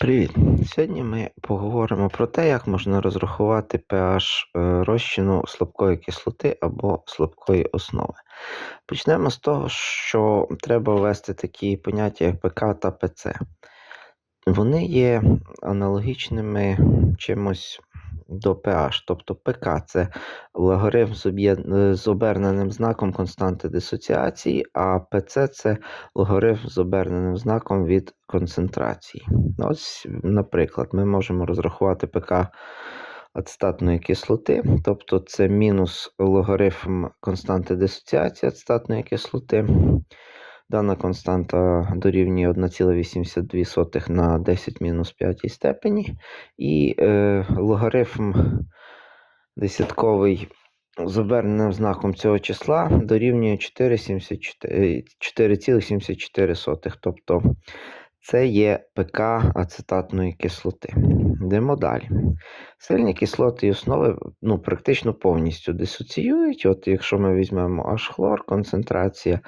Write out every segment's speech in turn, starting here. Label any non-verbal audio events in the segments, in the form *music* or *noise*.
Привіт! Сьогодні ми поговоримо про те, як можна розрахувати pH е, розчину слабкої кислоти або слабкої основи. Почнемо з того, що треба ввести такі поняття, як ПК та ПЦ. Вони є аналогічними чимось до pH, тобто ПК це логарифм е, з оберненим знаком константи дисоціації, а ПЦ це логарифм з оберненим знаком від концентрації. Ось, наприклад, ми можемо розрахувати ПК ацетатної кислоти, тобто це мінус логарифм константи дисоціації ацетатної кислоти. Дана константа дорівнює 1,82 на 10 мінус 5 степені. І е, логарифм десятковий з оберненим знаком цього числа дорівнює 4,74 4,74. Тобто це є ПК ацетатної кислоти. Йдемо далі. Сильні кислоти і основи ну, практично повністю дисоціюють. От Якщо ми візьмемо H-хлор, концентрація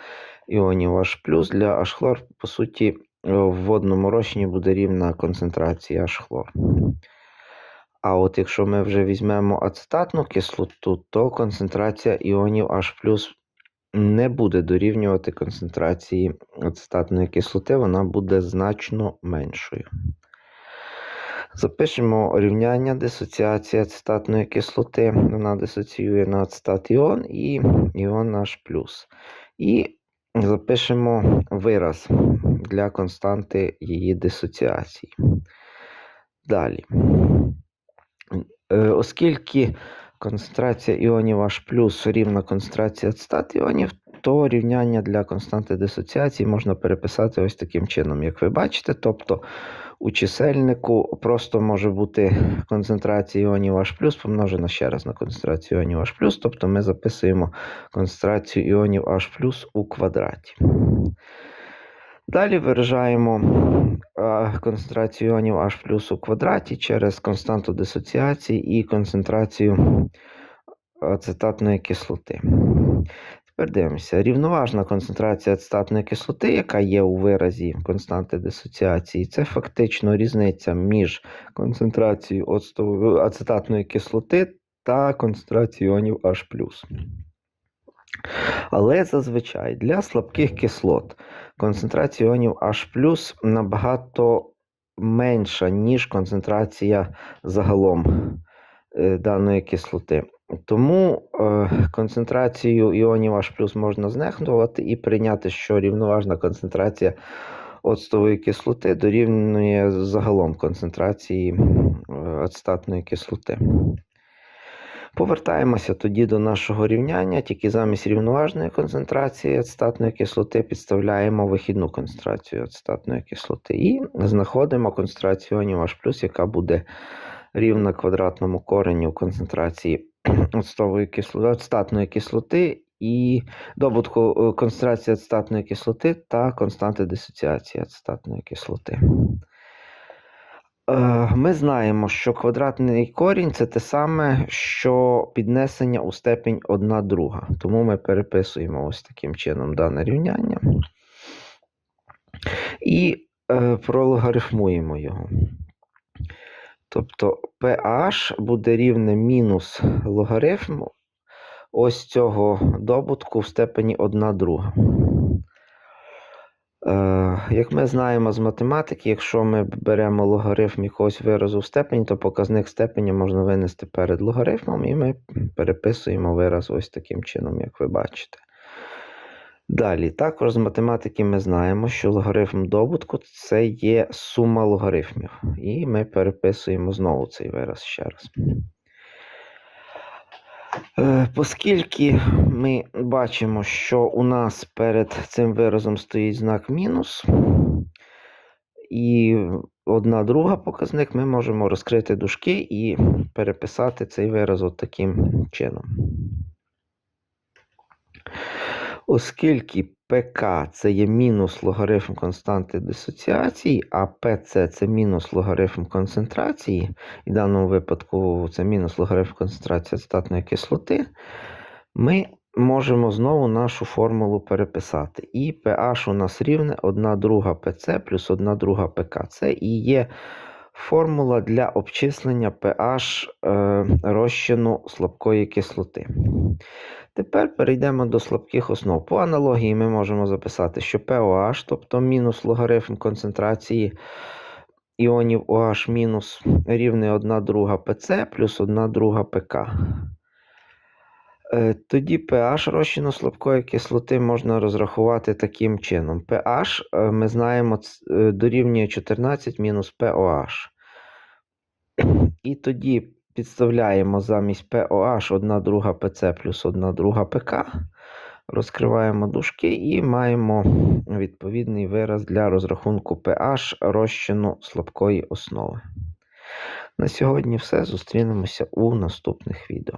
іонів H+, для H-хлор, по суті, в водному розчині буде рівна концентрації H-хлор. А от якщо ми вже візьмемо ацетатну кислоту, то концентрація іонів H не буде дорівнювати концентрації ацетатної кислоти, вона буде значно меншою. Запишемо рівняння дисоціації ацетатної кислоти. Вона дисоціює на ацетат іон і іон H+. І запишемо вираз для константи її дисоціації. Далі. Е, Оскільки концентрація іонів H рівна концентрації ацетат іонів, то рівняння для константи дисоціації можна переписати ось таким чином, як ви бачите. Тобто у чисельнику просто може бути концентрація іонів H помножена ще раз на концентрацію іонів H, тобто ми записуємо концентрацію іонів H у квадраті. Далі виражаємо а, концентрацію іонів H у квадраті через константу дисоціації і концентрацію ацетатної кислоти. Тепер дивимося. Рівноважна концентрація ацетатної кислоти, яка є у виразі константи дисоціації, це фактично різниця між концентрацією ацетатної кислоти та концентрацією іонів H. Але зазвичай для слабких кислот концентрація іонів H набагато менша, ніж концентрація загалом е, даної кислоти. Тому е, концентрацію іонів H можна знехнувати і прийняти, що рівноважна концентрація оцтової кислоти дорівнює загалом концентрації е, ацетатної кислоти. Повертаємося тоді до нашого рівняння, тільки замість рівноважної концентрації ацетатної кислоти підставляємо вихідну концентрацію ацетатної кислоти і знаходимо концентрацію іонів H+, яка буде рівна квадратному кореню концентрації *clears throat* ацетатної кислоти і добутку е, концентрації ацетатної кислоти та константи дисоціації ацетатної кислоти. Ми знаємо, що квадратний корінь це те саме, що піднесення у степінь 1 друга. Тому ми переписуємо ось таким чином дане рівняння і е, прологарифмуємо його. Тобто pH буде рівне мінус логарифм ось цього добутку в степені 1 друга. Е, Як ми знаємо з математики, якщо ми беремо логарифм якогось виразу в степені, то показник степені можна винести перед логарифмом, і ми переписуємо вираз ось таким чином, як ви бачите. Далі, також з математики ми знаємо, що логарифм добутку це є сума логарифмів. І ми переписуємо знову цей вираз ще раз. Е, Оскільки ми бачимо, що у нас перед цим виразом стоїть знак мінус, і одна друга показник, ми можемо розкрити дужки і переписати цей вираз от таким чином. Оскільки ПК це є мінус логарифм константи дисоціації, а ПЦ це мінус логарифм концентрації, і в даному випадку це мінус логарифм концентрації ацетатної кислоти, ми можемо знову нашу формулу переписати. І pH у нас рівне 1 друга PC плюс 1 друга ПК. Це і є формула для обчислення pH е, розчину слабкої кислоти. Тепер перейдемо до слабких основ. По аналогії ми можемо записати, що POH, тобто мінус логарифм концентрації іонів OH мінус рівне 1 друга ПЦ плюс 1 друга ПК. Е, Тоді pH розчину слабкої кислоти можна розрахувати таким чином. pH, е, ми знаємо, е, дорівнює 14 мінус POH. *clears throat* І тоді підставляємо замість POH 1 друга PC плюс 1 друга ПК. Розкриваємо дужки і маємо відповідний вираз для розрахунку pH розчину слабкої основи. На сьогодні все. Зустрінемося у наступних відео.